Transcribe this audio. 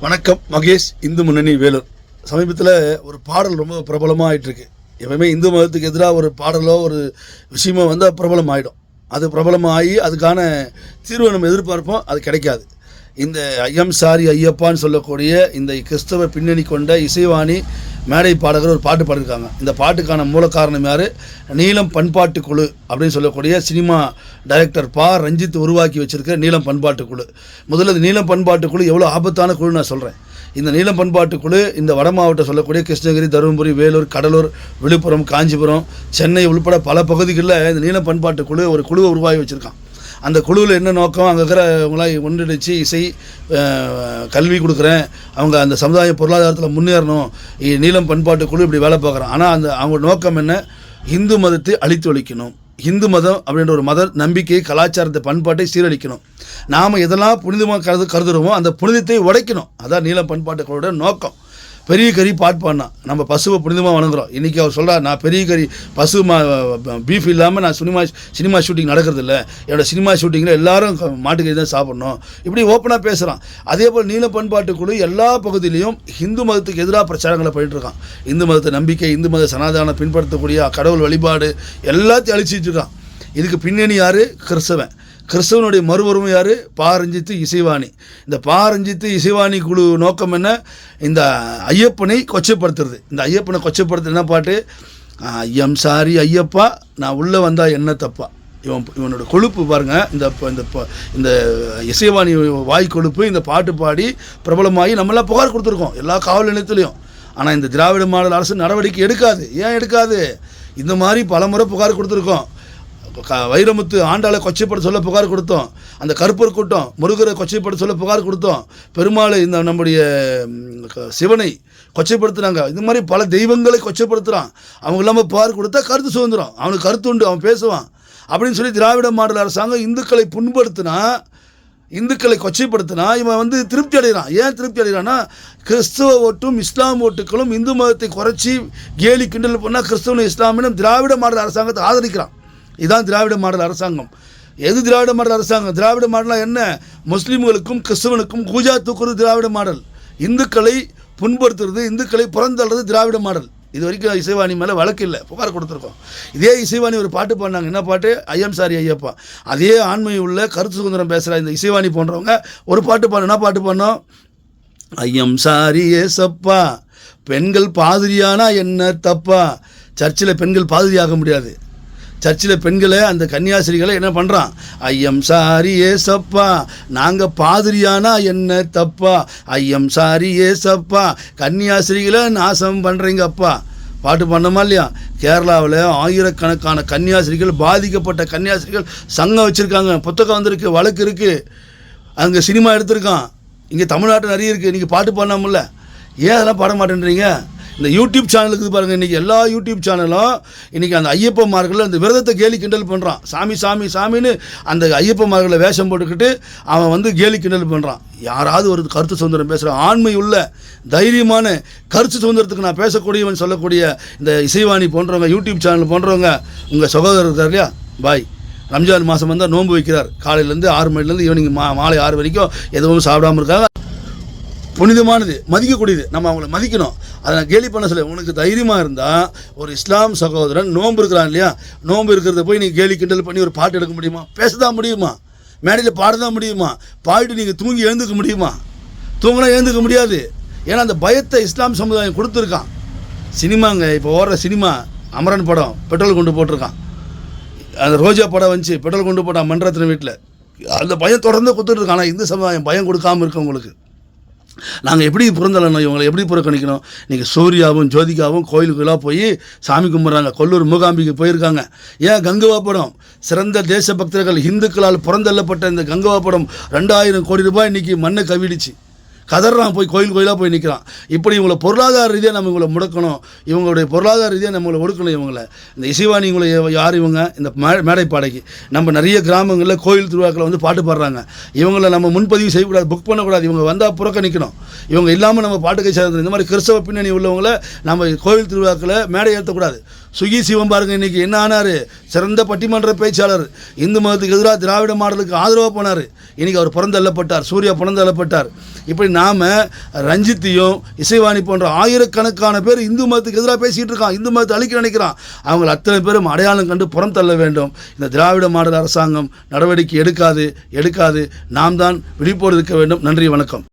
வணக்கம் மகேஷ் இந்து முன்னணி வேலூர் சமீபத்தில் ஒரு பாடல் ரொம்ப பிரபலமாக ஆகிட்டுருக்கு எப்பவுமே இந்து மதத்துக்கு எதிராக ஒரு பாடலோ ஒரு விஷயமோ வந்தால் பிரபலம் ஆகிடும் அது பிரபலமாகி அதுக்கான தீர்வை நம்ம எதிர்பார்ப்போம் அது கிடைக்காது. இந்த ஐயம் சாரி ஐயப்பான்னு சொல்லக்கூடிய இந்த கிறிஸ்தவ பின்னணி கொண்ட இசைவாணி மேடை பாடகர் ஒரு பாட்டு பாடியிருக்காங்க. இந்த பாட்டுக்கான மூல காரணம் யார்? நீலம் பண்பாட்டு குழு அப்படின்னு சொல்லக்கூடிய சினிமா டைரக்டர் பா. ரஞ்சித் உருவாக்கி வச்சிருக்க நீலம் பண்பாட்டு குழு. முதல்ல இந்த நீலம் பண்பாட்டு குழு எவ்வளோ ஆபத்தான குழு நான் சொல்கிறேன் இந்த நீலம் பண்பாட்டு குழு இந்த வட மாவட்டம் சொல்லக்கூடிய கிருஷ்ணகிரி தருமபுரி வேலூர் கடலூர் விழுப்புரம் காஞ்சிபுரம் சென்னை உள்பட பல பகுதிகளில் இந்த நீளம் பண்பாட்டு குழு ஒரு குழுவை உருவாகி வச்சுருக்கான். அந்த குழுவில் என்ன நோக்கம்? அங்கே இருக்கிறவங்களா ஒன்றிணைச்சு இசை கல்வி கொடுக்குறேன். அவங்க அந்த சமுதாய பொருளாதாரத்தில் முன்னேறணும். இ- நீலம் பண்பாட்டு குழு இப்படி வேலை பார்க்குறோம் ஆனால் அந்த அவங்க நோக்கம் என்ன? இந்து மதத்தை அழித்து ஒழிக்கணும். இந்து மதம் அப்படின்ற ஒரு மத நம்பிக்கை கலாச்சாரத்தை பண்பாட்டை சீரழிக்கணும். நாம் எதெல்லாம் புனிதமாக கருது கருதுறோமோ அந்த புனிதத்தை உடைக்கணும். அதான் நீளம் பண்பாட்டு நோக்கம். பெரிய கறி பாட் நம்ம பசுவை புனிதமாக வணங்குறோம். இன்றைக்கி அவர் சொல்கிறார் நான் பெரிய கறி பசு மா பீஃப் இல்லாமல் நான் சினிமா சினிமா ஷூட்டிங் நடக்கிறதில்ல. என்னோடய என்னோட சினிமா ஷூட்டிங்கில் எல்லாரும் மாட்டுக்கறி தான் சாப்பிட்ணும். இப்படி ஓப்பனாக பேசுகிறான் அதே போல் நீல பண்பாட்டு குழு எல்லா பகுதியிலையும் ஹிந்து மதத்துக்கு எதிராக பிரச்சாரங்களை பண்ணிட்டுருக்கான் இந்து மதத்தை நம்பிக்கை இந்து மத சனாதானம் பின்பற்றக்கூடிய கடவுள் வழிபாடு எல்லாத்தையும் அழிச்சிட்டு இருக்கான். இதுக்கு பின்னணி யார்? கிறிஸ்தவன். கிறிஸ்தவனுடைய மறுபுறமும் யார்? பாரஞ்சித்து இசைவாணி. இந்த பாரஞ்சித்து இசைவாணி குழு நோக்கம் என்ன? இந்த ஐயப்பனை கொச்சைப்படுத்துறது. இந்த ஐயப்பனை கொச்சைப்படுத்துறது என்ன பாட்டு? ஐயம் சாரி ஐயப்பா நான் உள்ளே வந்தால் என்ன தப்பா? இவன் இவனோட கொழுப்பு பாருங்கள் இந்த இந்த ப- இந்த இசைவாணி வாய் கொழுப்பு இந்த பாட்டு பாடி பிரபலமாகி நம்மளாம் புகார் கொடுத்துருக்கோம். எல்லா காவல் நிலையத்துலேயும். ஆனால் இந்த திராவிட மாடல் அரசு நடவடிக்கை எடுக்காது. ஏன் எடுக்காது? இந்த மாதிரி பலமுறை புகார் கொடுத்துருக்கோம். வைரமுத்து ஆண்டாளை கொச்சைப்பட சொல்ல புகார் கொடுத்தோம். அந்த கருப்பர் கூட்டம் முருகரை கொச்சைப்பட சொல்ல புகார் கொடுத்தோம். பெருமாளை இந்த நம்முடைய க- சிவனை கொச்சைப்படுத்துனாங்க. இந்த மாதிரி பல தெய்வங்களை கொச்சைப்படுத்துகிறான் அவங்க இல்லாமல் புகார் கொடுத்தா கருத்து சுதந்திரம். அவனுக்கு கருத்து உண்டு அவன் பேசுவான். அப்படின்னு சொல்லி திராவிட மாடல் அரசாங்கம் இந்துக்களை புண்படுத்தினா இந்துக்களை கொச்சைப்படுத்தினா இவன் வந்து திருப்தி அடைகிறான். ஏன் திருப்தி அடைகிறான்னா கிறிஸ்துவ ஓட்டும் இஸ்லாம் ஓட்டுகளும் இந்து மதத்தை குறைச்சி கேலி கிண்டல் பண்ணால் கிறிஸ்தவனும் இஸ்லாமினும் திராவிட மாடல் அரசாங்கத்தை ஆதரிக்கிறான். இதுதான் திராவிட மாடல் அரசாங்கம். எது திராவிட மாடல் அரசாங்கம்? திராவிட மாடலாக என்ன? முஸ்லீம்களுக்கும் கிறிஸ்தவனுக்கும் கூஜா தூக்குறது திராவிட மாடல். இந்துக்களை புண்படுத்துறது இந்துக்களை புறந்தள்ளுறது திராவிட மாடல். இது வரைக்கும் இசைவாணி மேலே வழக்கு இல்லை. புகார் கொடுத்துருக்கோம். இதே இசைவாணி ஒரு பாட்டு பாடினாங்க. என்ன பாட்டு? I'm sorry Ayyappa. அதே ஆண்மை உள்ள கருத்து சுதந்திரம் பேசுகிற இந்த இசைவாணி போன்றவங்க ஒரு பாட்டு பாடு பாட்டு பாடினோம் ஐயம் சாரி ஏசப்பா. பெண்கள் பாதிரியானா என்ன தப்பா? சர்ச்சில் பெண்கள் பாதிரியாக முடியாது. சர்ச்சில் பெண்களை அந்த கன்னியாசிரிகளை என்ன பண்ணுறான் ஐயம் சாரி ஏசப்பா நாங்கள் பாதிரியானா என்ன தப்பா? ஐயம் சாரி ஏசப்பா கன்னியாசிரிகளை நாசம் பண்ணுறீங்கப்பா பாட்டு பண்ணோமா இல்லையா? கேரளாவில் ஆயிரக்கணக்கான கன்னியாசிரிகள் பாதிக்கப்பட்ட கன்னியாசிரிகள் சங்கம் வச்சுருக்காங்க. புத்தகம் வந்திருக்கு வழக்கு இருக்குது அங்கே சினிமா எடுத்திருக்கான். இங்கே தமிழ்நாட்டில் நிறைய இருக்குது நீங்கள் பாட்டு பாடாமல்ல ஏன் அதெல்லாம் பாட மாட்டேன்றீங்க? இந்த யூடியூப் சேனலுக்கு பாருங்கள் இன்றைக்கி எல்லா யூடியூப் சேனலும் இன்றைக்கி அந்த ஐயப்பமார்கள் அந்த விரதத்தை கேலி கிண்டல் பண்ணுறான் சாமி சாமி சாமின்னு அந்த ஐயப்பமார்களை வேஷம் போட்டுக்கிட்டு அவன் வந்து கேலி கிண்டல் பண்ணுறான் யாராவது ஒரு கருத்து சுதந்திரம் பேசுகிற ஆண்மை உள்ள தைரியமான கருத்து சுதந்திரத்துக்கு நான் பேசக்கூடியவன் சொல்லக்கூடிய இந்த இசைவாணி போன்றவங்க யூடியூப் சேனல் போன்றவங்க உங்கள் சகோதரர் இருக்கார் இல்லையா? பாய். ரம்ஜான் மாதம் வந்தால் நோன்பு வைக்கிறார். காலையிலேருந்து ஆறு மணிலேருந்து ஈவினிங் மா மாலை ஆறு வரைக்கும் எதுவும் சாப்பிடாம இருக்காங்க. புனிதமானது மதிக்கக்கூடியது. நம்ம அவங்கள மதிக்கணும். அதை நான் கேலி பண்ண சொல்ல உனக்கு தைரியமாக இருந்தால் ஒரு இஸ்லாம் சகோதரன் நோன்பு இருக்கிறான் இல்லையா? நோன்பு இருக்கிறத போய் நீங்கள் கேலி கிண்டல் பண்ணி ஒரு பாட்டு எடுக்க முடியுமா? பேசதான் முடியுமா? மேடையில் பாடதான் முடியுமா? பாடிட்டு நீங்கள் தூங்கி எழுந்துக்க முடியுமா? தூங்கினா எழுந்துக்க முடியாது. ஏன்னா அந்த பயத்தை இஸ்லாம் சமுதாயம் கொடுத்துருக்கான். சினிமாங்க இப்போ ஓடுற சினிமா அமரன் படம் பெட்ரோல் கொண்டு போட்டிருக்கான். அந்த ரோஜா படம் வந்துச்சு பெட்ரோல் கொண்டு போட்டான் மன்றத்தின் வீட்டில். அந்த பயம் தொடர்ந்து கொடுத்துட்டு இருக்கான் ஆனால் இந்து சமுதாயம் பயம் கொடுக்காம இருக்கு உங்களுக்கு நாங்கள் எப்படி புறந்தள்ளணும்? இவங்களை எப்படி புறக்கணிக்கணும்? நீங்கள் சூர்யாவும் ஜோதிகாவும் கோயிலுக்குலாம் போய் சாமி கும்பிட்றாங்க. கொல்லூர் மூகாம்பிக்கு போயிருக்காங்க. ஏன் கங்குவா படம்? சிறந்த தேசபக்தர்கள் இந்துக்களால் புறந்தள்ளப்பட்ட இந்த கங்குவா படம் ரெண்டாயிரம் கோடி ரூபாய் இன்றைக்கி மண்ணை கவிடிச்சு. கதறான் போய் கோயில் கோயிலாக போய் நிற்கிறான் இப்படி இவங்களை பொருளாதார ரீதியாக நம்ம இவங்களை முடக்கணும். இவங்களுடைய பொருளாதார ரீதியாக நம்மளை ஒடுக்கணும் இவங்களை. இந்த இசைவாணி இவங்களை யார் இவங்க? இந்த மே- மேடை பாடைக்கு நம்ம நிறைய கிராமங்களில் கோயில் திருவிழாக்களை வந்து பாட்டு பாடுறாங்க. இவங்களை நம்ம முன்பதிவு செய்யக்கூடாது புக் பண்ணக்கூடாது. இவங்க வந்தால் புறக்கணிக்கணும் இவங்க இல்லாமல் நம்ம பாட்டுக்கை சேர்ந்து இந்த மாதிரி கிறிஸ்தவ பின்னணி உள்ளவங்கள நம்ம கோவில் திருவிழாக்களை மேடை ஏற்றக்கூடாது சுகி சிவம் பாருங்க இன்னைக்கு என்ன ஆனார்? சிறந்த பட்டிமன்ற பேச்சாளர். இந்து மதத்துக்கு எதிராக திராவிட மாடலுக்கு ஆதரவாக போனார். இன்றைக்கி அவர் புறந்தள்ளப்பட்டார். சூர்யா புறந்தள்ளப்பட்டார். இப்படி நாம் ரஞ்சித்தையும் இசைவாணி போன்ற ஆயிரக்கணக்கான பேர் இந்து மதத்துக்கு எதிராக பேசிகிட்டு இருக்கான். இந்து மதத்தை அழிக்க நினைக்கிறான். அவங்கள அத்தனை பேரும் அடையாளம் கண்டு புறம் தள்ள வேண்டும். இந்த திராவிட மாடல் அரசாங்கம் நடவடிக்கை எடுக்காது எடுக்காது. நாம் தான் விழிப்போடு இருக்க வேண்டும். நன்றி வணக்கம்.